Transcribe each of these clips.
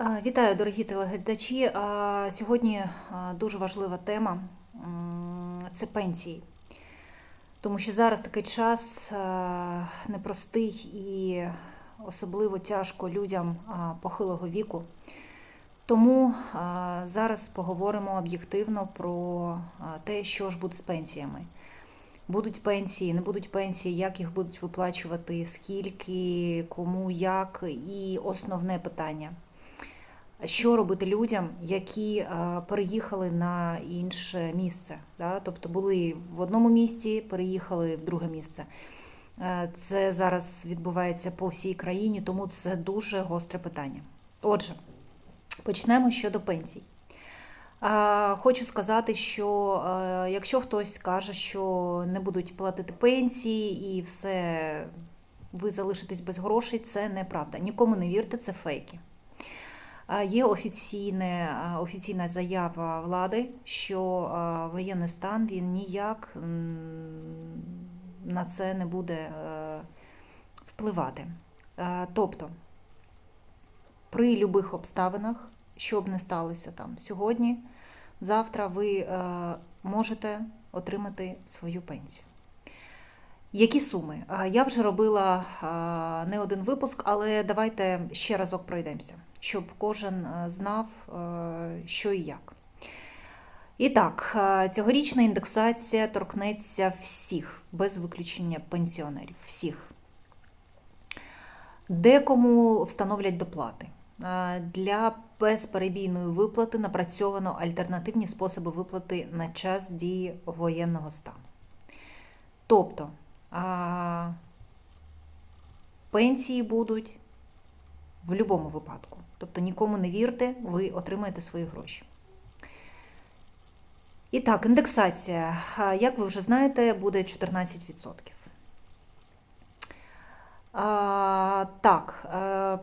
Вітаю, дорогі телеглядачі. Сьогодні дуже важлива тема це пенсії. Тому що зараз такий час непростий і особливо тяжко людям похилого віку. Тому зараз поговоримо об'єктивно про те, що ж буде з пенсіями. Будуть пенсії, не будуть пенсії, як їх будуть виплачувати, скільки, кому, як, і основне питання що робити людям, які е, переїхали на інше місце. Да? Тобто були в одному місті, переїхали в друге місце. Е, Це зараз відбувається по всій країні, тому це дуже гостре питання. Отже, почнемо щодо пенсій. Е, Хочу сказати, що якщо хтось каже, що не будуть платити пенсії і все, ви залишитесь без грошей, це неправда. Нікому не вірте, це фейки. Є офіційне, офіційна заява влади, що воєнний стан він ніяк на це не буде е, впливати. Е, Тобто, при любих обставинах, що б не сталося там сьогодні, завтра ви е, можете отримати свою пенсію. Які суми? Я вже робила не один випуск, але давайте ще разок пройдемося, щоб кожен знав, що і як. І так, цьогорічна індексація торкнеться всіх, без виключення пенсіонерів. Всіх. Декому встановлять доплати. Для безперебійної виплати напрацьовано альтернативні способи виплати на час дії воєнного стану. Тобто, пенсії будуть в будь-якому випадку. Тобто нікому не вірте, ви отримаєте свої гроші. І так, індексація, як ви вже знаєте, буде 14%. А, так, е,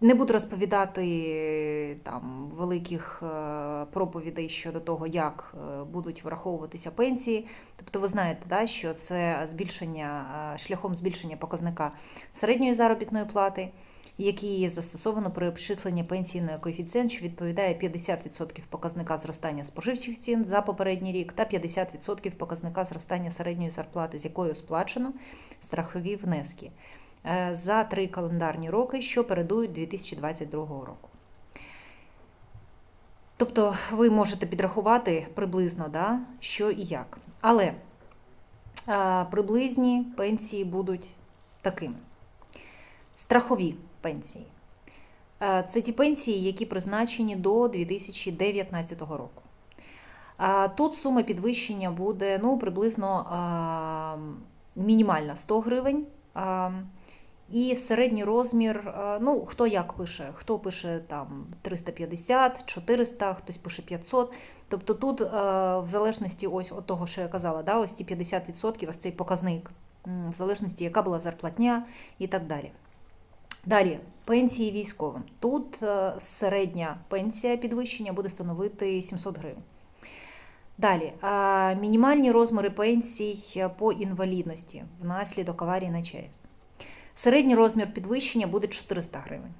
не буду розповідати там великих е, проповідей щодо того, як е, будуть враховуватися пенсії. Тобто, ви знаєте, да, що це збільшення шляхом збільшення показника середньої заробітної плати, який застосовано при обчисленні пенсії на коефіцієнт, що відповідає 50% показника зростання споживчих цін за попередній рік та 50% показника зростання середньої зарплати, з якою сплачено страхові внески е, за три календарні роки, що передують 2022 року. Тобто ви можете підрахувати приблизно, да, що і як. Але а, приблизні пенсії будуть такими. Страхові пенсії. Е, Це ті пенсії, які призначені до 2019 року. Тут сума підвищення буде ну, приблизно мінімальна 100 гривень. І середній розмір, ну, хто як пише, хто пише там 350, 400, хтось пише 500. Тобто тут, е, в залежності ось от того, що я казала, да, ось ці 50%, ось цей показник, в залежності, яка була зарплатня і так далі. Далі, пенсії військовим. Тут е, середня пенсія підвищення буде становити 700 гривень. Далі, мінімальні розміри пенсій по інвалідності внаслідок аварії на ЧАЕС. Середній розмір підвищення буде 400 гривень.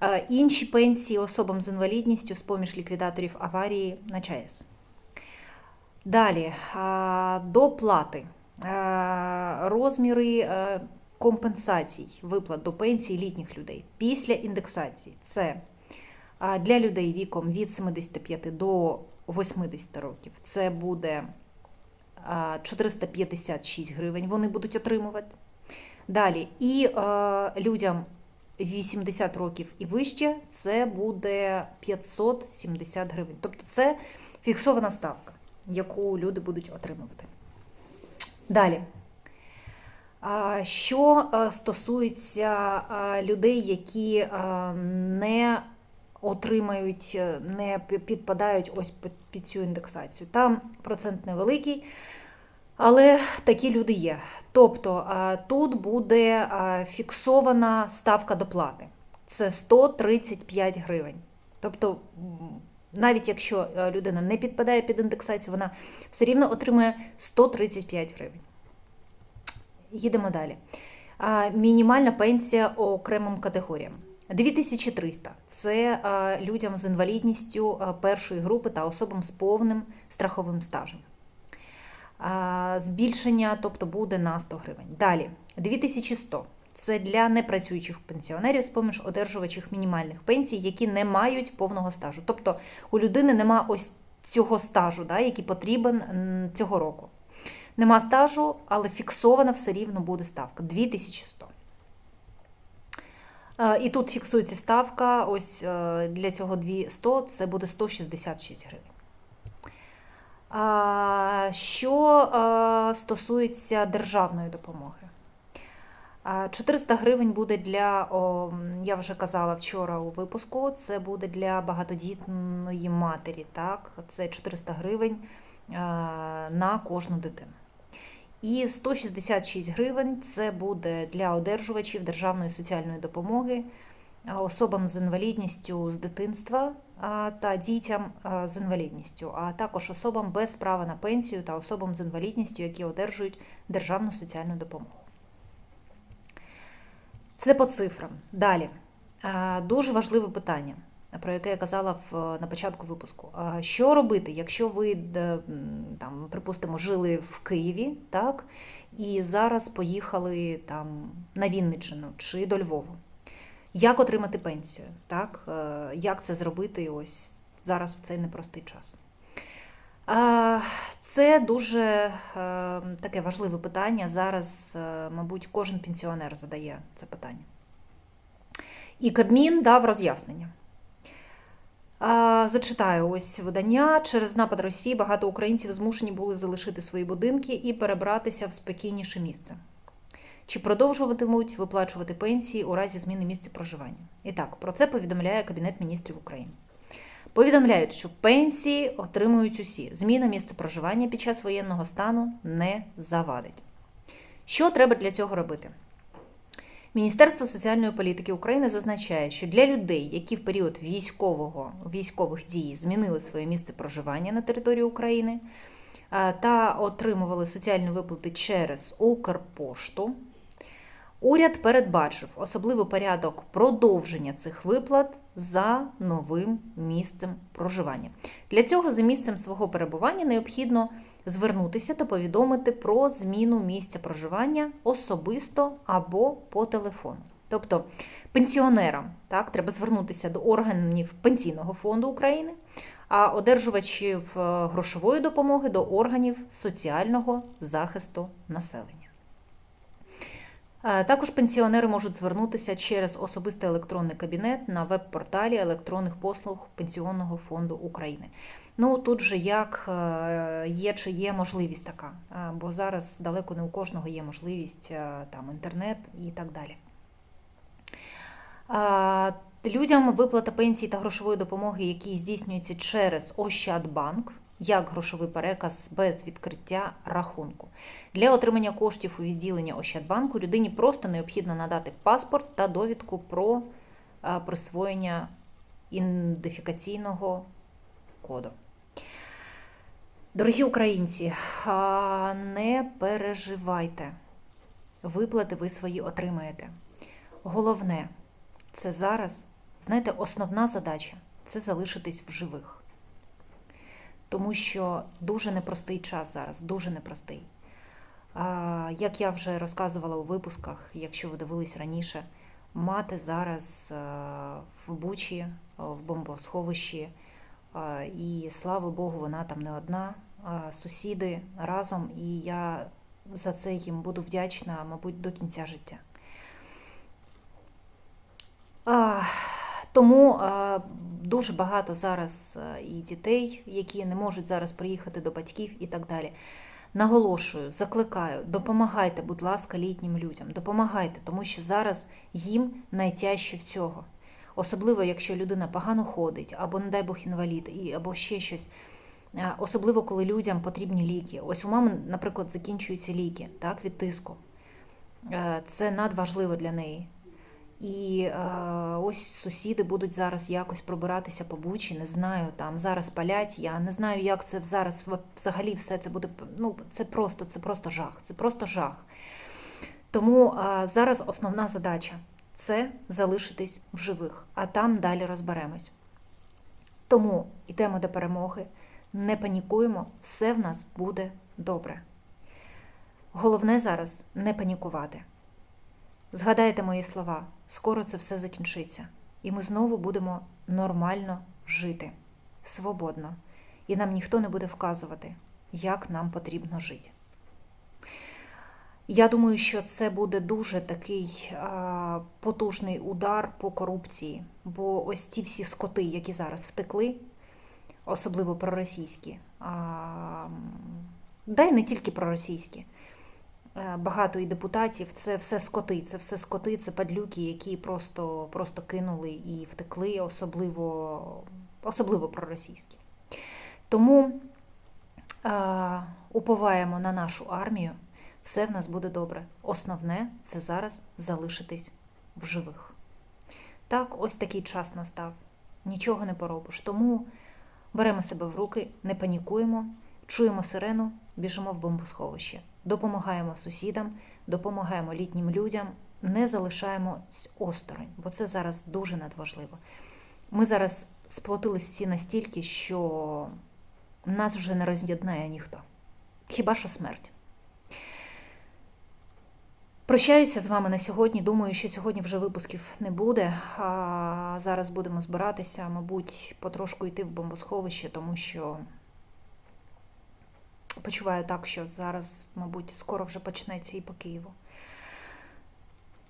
Е, Інші пенсії особам з інвалідністю з поміж ліквідаторів аварії на ЧАЕС. Далі, доплати. Е, Розміри е, компенсацій виплат до пенсії літніх людей після індексації. Це для людей віком від 75 до 80 років. Це буде 456 гривень. Вони будуть отримувати. Далі, і людям 80 років і вище це буде 570 гривень. Тобто це фіксована ставка, яку люди будуть отримувати. Далі. Що е, стосується е, людей, які е, не отримають, не підпадають ось під- цю індексацію. Там процент невеликий, але такі люди є. Тобто тут буде фіксована ставка доплати. Це 135 гривень. Тобто, навіть якщо людина не підпадає під індексацію, вона все рівно отримує 135 гривень. Їдемо далі. Мінімальна пенсія окремим категоріям. 2300 – це людям з інвалідністю першої групи та особам з повним страховим стажем. Збільшення, тобто буде на 100 гривень. Далі 2100 – це для непрацюючих пенсіонерів з поміж одержувачів мінімальних пенсій, які не мають повного стажу. Тобто у людини нема ось цього стажу, да, який потрібен цього року. Нема стажу, але фіксована все рівно буде ставка 2100. Е, І тут фіксується ставка. Ось е, для цього 200 це буде 166 гривень. Що е, стосується державної допомоги, 400 гривень буде для, я вже казала вчора у випуску, це буде для багатодітної матері. Так? Це 400 гривень на кожну дитину. І 166 гривень це буде для одержувачів державної соціальної допомоги особам з інвалідністю з дитинства та дітям з інвалідністю, а також особам без права на пенсію та особам з інвалідністю, які одержують державну соціальну допомогу. Це по цифрам. Далі. Дуже важливе питання, про яке я казала в, на початку випуску. Що робити, якщо ви, там, припустимо, жили в Києві, так, і зараз поїхали там, на Вінниччину чи до Львову? Як отримати пенсію? Так? Е, Як це зробити ось зараз в цей непростий час? Це дуже е, таке важливе питання. Зараз, е, мабуть, кожен пенсіонер задає це питання. І Кабмін дав роз'яснення. Зачитаю ось видання. Через напад Росії багато українців змушені були залишити свої будинки і перебратися в спокійніше місце. Чи продовжуватимуть виплачувати пенсії у разі зміни місця проживання? І так, про це повідомляє Кабінет міністрів України. Повідомляють, що пенсії отримують усі. Зміна місця проживання під час воєнного стану не завадить. Що треба для цього робити? Міністерство соціальної політики України зазначає, що для людей, які в період військового, військових дій змінили своє місце проживання на території України е, та отримували соціальні виплати через Укрпошту, уряд передбачив особливий порядок продовження цих виплат за новим місцем проживання. Для цього за місцем свого перебування необхідно звернутися та повідомити про зміну місця проживання особисто або по телефону. Тобто пенсіонерам так, треба звернутися до органів Пенсійного фонду України, а одержувачів е, грошової допомоги до органів соціального захисту населення. Е, Також пенсіонери можуть звернутися через особистий електронний кабінет на веб-порталі електронних послуг Пенсіонного фонду України. Ну тут же як е, є чи є можливість така, е, бо зараз далеко не у кожного є можливість е, там інтернет і так далі. Людям виплата пенсії та грошової допомоги, які здійснюються через Ощадбанк, як грошовий переказ без відкриття рахунку. Для отримання коштів у відділення Ощадбанку людині просто необхідно надати паспорт та довідку про присвоєння ідентифікаційного коду. Дорогі українці, не переживайте. Виплати ви свої отримаєте. Головне, це зараз, знаєте, основна задача це залишитись в живих. Тому що дуже непростий час зараз, дуже непростий. Як я вже розказувала у випусках, якщо ви дивились раніше, мати зараз в Бучі, в бомбосховищі, і слава Богу, вона там не одна, сусіди разом, і я за це їм буду вдячна, мабуть, до кінця життя. Тому дуже багато зараз і дітей, які не можуть зараз приїхати до батьків і так далі. Наголошую, закликаю, допомагайте, будь ласка, літнім людям. Допомагайте, тому що зараз їм найтяжче в цього. Особливо, якщо людина погано ходить, або, не дай Бог, інвалід, або ще щось. А, Особливо, коли людям потрібні ліки. Ось у мами, наприклад, закінчуються ліки так, від тиску. Е, Це надважливо для неї. І е, ось сусіди будуть зараз якось пробиратися по бучі, не знаю, там зараз палять. Я не знаю, як це зараз взагалі все це буде. Ну, це просто, це просто жах. Це просто жах. Тому е, зараз основна задача це залишитись в живих, а там далі розберемось. Тому йдемо до перемоги, не панікуємо, все в нас буде добре. Головне зараз не панікувати. Згадайте мої слова, скоро це все закінчиться, і ми знову будемо нормально жити, свободно, і нам ніхто не буде вказувати, як нам потрібно жити. Я думаю, що це буде дуже такий а, потужний удар по корупції, бо ось ті всі скоти, які зараз втекли, особливо проросійські, да й не тільки проросійські. Е, Багато і депутатів це все скоти, це все скоти, це падлюки, які просто, просто кинули і втекли, особливо, особливо проросійські. Тому е, уповаємо на нашу армію, все в нас буде добре. Основне це зараз залишитись в живих. Так, ось такий час настав. Нічого не поробиш. Тому беремо себе в руки, не панікуємо, чуємо сирену, біжимо в бомбосховище, допомагаємо сусідам, допомагаємо літнім людям, не залишаємо осторонь, бо це зараз дуже надважливо. Ми зараз сплотились всі настільки, що нас вже не роз'єднає ніхто. Хіба що смерть. Прощаюся з вами на сьогодні. Думаю, що сьогодні вже випусків не буде. А зараз будемо збиратися, мабуть, потрошку йти в бомбосховище, тому що почуваю так, що зараз, мабуть, скоро вже почнеться і по Києву.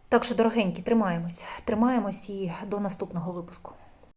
Так що, дорогенькі, тримаємось. Тримаємось і до наступного випуску.